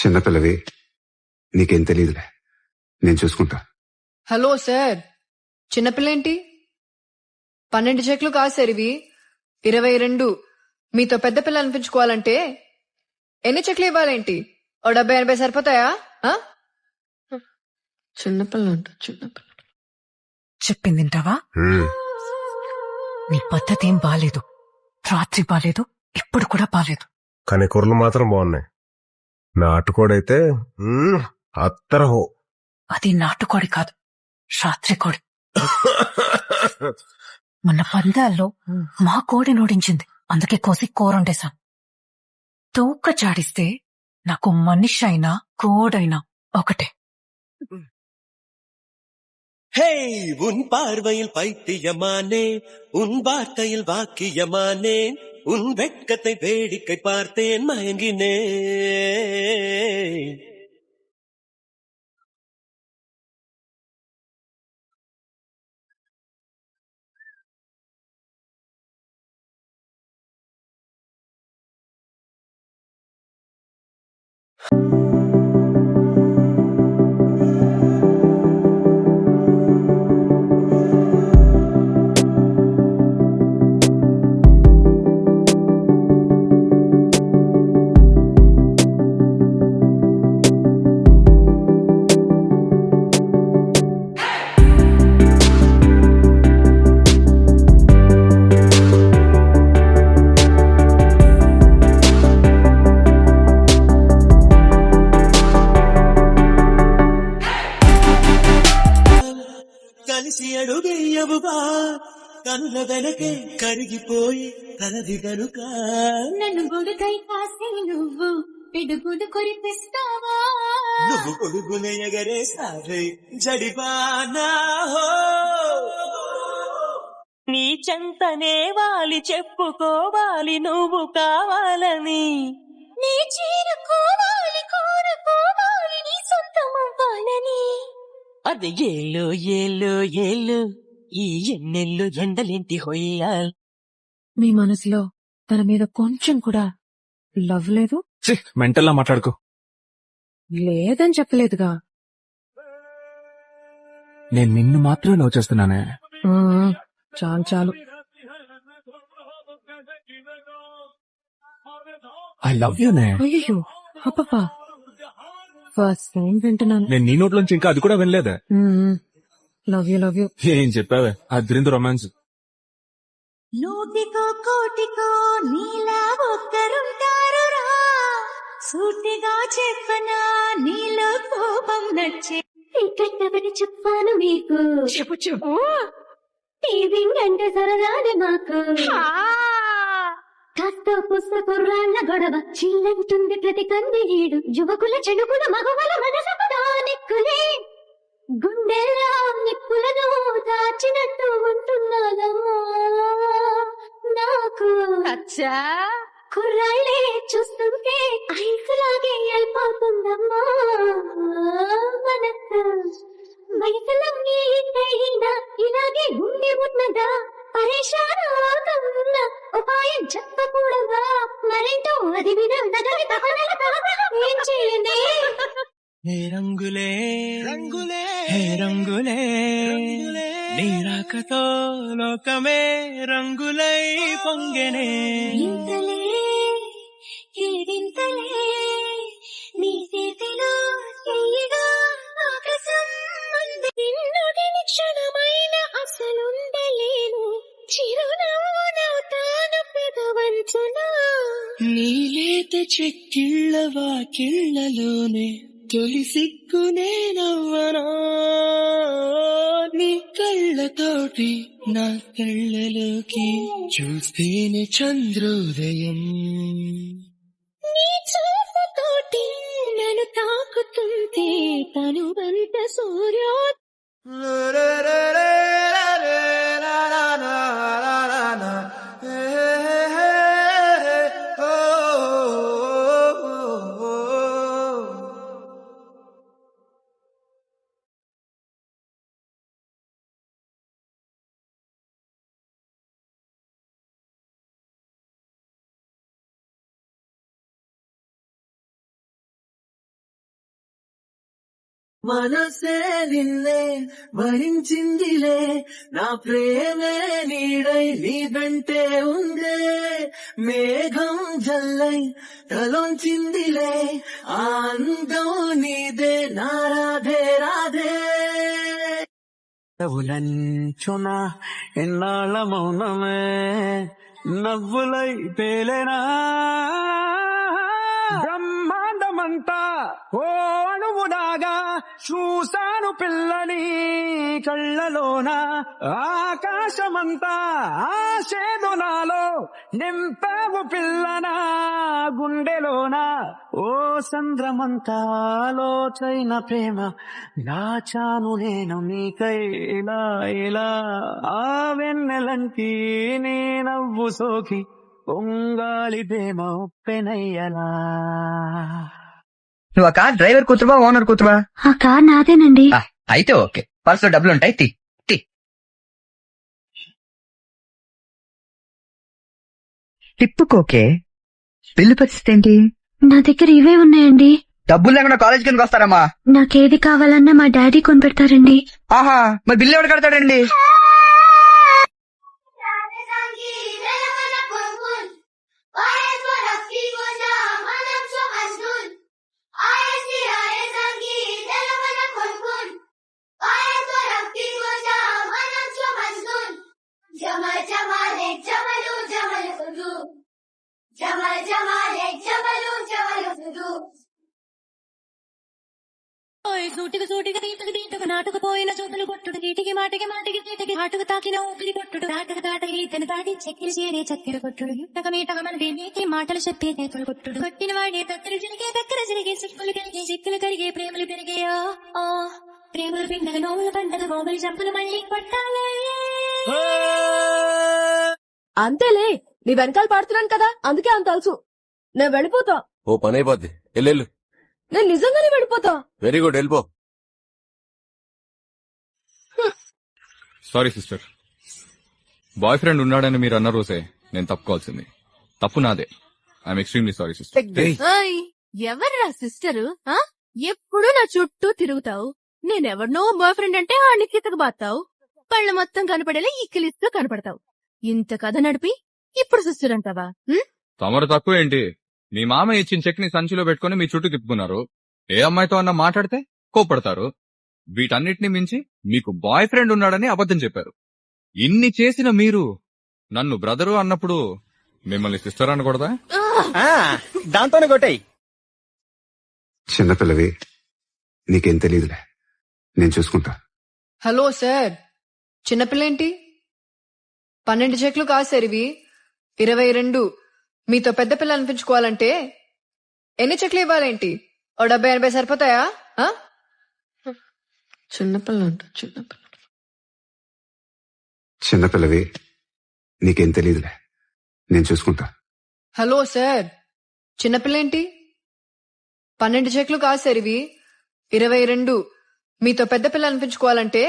చిన్నపిల్లవి నీకేం తెలియదులే నేను చూసుకుంటా. హలో సార్ చిన్నపిల్లేంటి? పన్నెండు చెక్లు కాదు సార్ ఇవి. ఇరవై రెండు. మీతో పెద్ద పిల్ల అనిపించుకోవాలంటే ఎన్ని చెక్లు ఇవ్వాలేంటి? ఓ డెబ్బై ఎనభై సరిపోతాయా? చిన్నపిల్ల అంట చిన్నపిల్ల. చెప్పింది వింటావా? హ్మ్. నీ పద్ధతి ఏం బాలేదు. రాత్రి బాలేదు ఇప్పుడు కూడా బాలేదు. కానీ కూరలు మాత్రం బాగున్నాయి. నాటుకోడైతే మ్మ్, అత్తరహో అది నాటుకోడి కాదు రాత్రి కోడి మొన్న పందాల్లో మా కోడి నోడించింది అందుకే కోసి కూరండేశాం తూక చాడిస్తే నాకు మనిషి అయినా కోడైనా ఒకటే ஹே உன் பார்வையில் பைத்தியமானே உன் வார்த்தையில் வாக்கியமானே உன் வெட்கத்தை வேடிக்கை பார்த்தேன் மயங்கினே you కరిగిపోయి కలది గనుక నన్ను గొడుగై కాసి నువ్వు పిడుగులు కురిపిస్తావా? నువ్వు కొడుకునే ఎగరేసావే జడిపానా హో. నీ చెంతనే వాలి చెప్పుకోవాలి నువ్వు కావాలని. నీ చేరుకోవాలి కోరుకోవాలి నీ సొంతం అవ్వాలని. అది ఏళ్ళు ఏళ్ళు ఏళ్ళు ఈ ఎన్నెళ్ళు ఎండలేంటి హొయ్యాల్? మీ మనసులో తన మీద కొంచెం కూడా లవ్ లేదు? మెంటల్లా మాట్లాడుకో. లేదని చెప్పలేదుగా. నేను నిన్ను మాత్రమే లవ్ చేస్తున్నానే. చాలు చాలు. ఐ లవ్ యూనే అయ్యో అప్పపా ఫస్ట్ టైం వింటున్నాను. నేను నీ నోట్లోంచి ఇంకా అది కూడా వినలేదే. Love you love you. ఏం చెప్పావే? అదిరింది రొమాన్స్ నూటికో కోటికో నీలా ఒక్కరుంటారు రా సూటిగా చెప్పనా నీలో కోపం నచ్చే. కట్టబడి చెప్పాను మీకు. చెప్పు చెప్పు. టీవీ అంటే సరదాది మాకు. కాస్త పుస్త కుర్రాళ్ళ గొడవ చిల్లంటుంది ప్రతి కంది ఈడు. యువకుల చెడుకుల మగవల మనసపదా నిక్కులే గుండెల్లో నిప్పులను దాచినట్టు ఉంటున్నానమ్మా. నాకు అచ్చా? కుర్రాళ్ళే చూస్తుంటే ఐసులాగే అయిపోతుందమ్మా మనకు వయసులన్నీ అయినా ఇలాగే గుండె ఉన్నదా? పరేషాన్ అవుతున్నా ఉపాయం చెప్పకూడదా? మరేంటో అది వినందగా ఏం చేయండి? హే రంగులే. రంగులే. హే రంగులే. నీ రాకతో లోకమే రంగులై పొంగెనే. నీ చేతిలో క్షణమైన అసలుండలేను చిరునవ్వు నవ్వుతాను పెదవంచునా. నీలేత చెక్కిళ్ళ వాకిళ్ళలోనే తొలి సిగ్గునే నవ్వనా నీ కళ్ళతోటి నా కళ్ళలోకి చూస్తేనే చంద్రోదయం. నీ చూపుతోటి నన్ను తాకుతుంటే తను వంట సూర్యో మనసే నిన్నే వరించిందిలే నా ప్రేమే నీడై నీ వెంటే ఉందే. మేఘం జల్లై తలొంచిందిలే. ఆ అందం నీదే నా రాధే రాధే. నవ్వులంచున ఎన్నాళ్ళ మౌనమే నవ్వులై పేలేనా? అంతా ఓ అణువులాగా చూశాను పిల్లని కళ్ళలోన. ఆకాశమంతా ఆశేదు నాలో నింపావు పిల్లనా గుండెలోన. ఓ సంద్రమంతా లోచైన ప్రేమ దాచాను నేను నీకై ఇలా ఇలా. ఆ వెన్నెలంకి నీ నవ్వు సోకి పొంగాలి ప్రేమ ఒప్పెనయ్యలా నువ్వు ఆ కార్ డ్రైవర్ కూతురువా ఓనర్ కూతురువా? ఆ కార్ నాదేనండి. ఆ, అయితే ఓకే. పర్సులో డబ్బులు ఉంటాయి తి తి. తిప్పుకోకే బిల్లు పరిస్థితి ఏంటి నా దగ్గర ఇవే ఉన్నాయండి. డబ్బులు లేకుండా కాలేజ్ కిందకి వస్తారమ్మా. నాకేది కావాలన్నా మా డాడీ కొనిపెడతారండి ఆహా మరి బిల్లు ఎవరు కడతాడండి? సూటికి సూటిగా తీటకు తీటకు నాటుకు పోయిన చూపులు కొట్టుడు. తీటికి మాటికి మాటికి తీటికి ఆటుకు తాకిన ఊపిరి కొట్టుడు. దాటకు దాటకి ఈతను దాటి చక్కెర చేరే చక్కెర కొట్టుడు. ఇంతక మీటక మనది మాటలు చెప్పే నేతలు కొట్టుడు. కొట్టిన వాడే తత్తలు జరిగే దగ్గర జరిగే సిక్కులు కలిగే సిక్కులు కరిగే ప్రేమలు పెరిగే ఆ, ఆ. ప్రేమలు పిండగ నోములు పండగ గోగులు చంపులు మళ్ళీ పట్టాలే అంతేలే నీ వెనకాల పాడుతున్నాను కదా అందుకే అంత అలుసు. నేను వెళ్ళిపోతా. ఓ పని అయిపోద్ది ఎల్లెళ్ళు. నేను నిజంగానే వెళ్ళిపోతా. వెరీ గుడ్ వెళ్ళిపో. సారీ సిస్టర్ బాయ్ ఫ్రెండ్ ఉన్నాడని మీరు అన్న రోజే నేను తప్పుకోవాల్సింది. తప్పు నాదే. ఐఎమ్ ఎక్స్ట్రీమ్లీ సారీ సిస్టర్ ఎవర్రా సిస్టరు ఎప్పుడు నా చుట్టూ తిరుగుతావు? నేనెవరినో బాయ్ ఫ్రెండ్ అంటే ఆడిని కితకు బాతావు కళ్ళు మొత్తం కనపడేలా ఈకిలిస్తూ కనపడతావు. ఇంత కథ నడిపి ఇప్పుడు సిస్టర్ అంటావా? ఉం? తమరు తక్కువ ఏంటి మీ మామ ఇచ్చిన చెక్ని సంచిలో పెట్టుకుని మీ చుట్టూ తిప్పుకున్నారు. ఏ అమ్మాయితో అన్న మాట్లాడితే కోపడతారు వీటన్నిటిని మించి మీకు బాయ్ ఫ్రెండ్ ఉన్నాడని అబద్ధం చెప్పారు. ఇన్ని చేసిన మీరు నన్ను బ్రదరు అన్నప్పుడు మిమ్మల్ని సిస్టర్ అనకూడదా? దాంతోనే కొట్టాయి. చిన్నపిల్లవి నీకేం తెలియదులే నేను చూసుకుంటా. Hello sir. చిన్నపిల్లేంటి? పన్నెండు చెక్లు కాదు సార్ ఇవి. ఇరవై రెండు. మీతో పెద్ద పిల్ల అనిపించుకోవాలంటే ఎన్ని చెక్లు ఇవ్వాలేంటి? ఓ డెబ్బై ఎనభై సరిపోతాయా? ఆ? చిన్నపిల్ల అంట చిన్నపిల్ల చిన్నపిల్లవి నీకేం తెలియదులే నేను చూసుకుంటా. హలో సార్ చిన్నపిల్లేంటి పన్నెండు చెక్లు కాదు సార్ ఇవి. ఇరవై రెండు. మీతో పెద్ద పిల్ల అనిపించుకోవాలంటే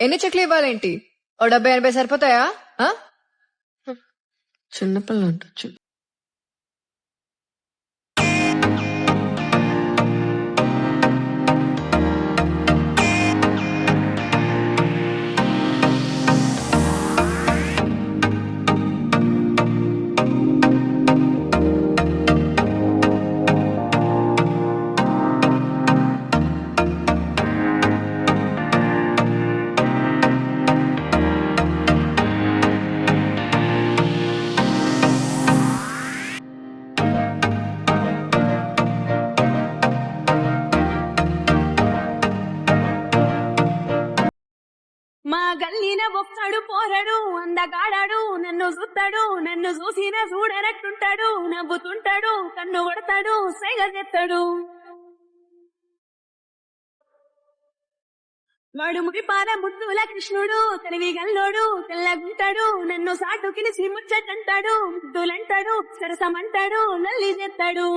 ఎన్ని చెక్లు ఇవ్వాలేంటి? ఓ డెబ్బై ఎనభై సరిపోతాయా? ఆ? చిన్నపిల్ల అంట గల్లీన ఒక్కడు పోరడు అందగాడాడు నన్ను చూస్తాడు నన్ను చూసిన చూడనట్టుంటాడు నవ్వుతుంటాడు కన్ను కొడతాడు సైగ చేస్తాడు. వాడు ముగిపాల ముద్దుల కృష్ణుడు తెలివి గల్లోడు తెల్లగుంటాడు నన్ను సాటుకిని ముచ్చటంటాడు ముద్దులంటాడు సరసమంటాడు నల్లి చేస్తాడు.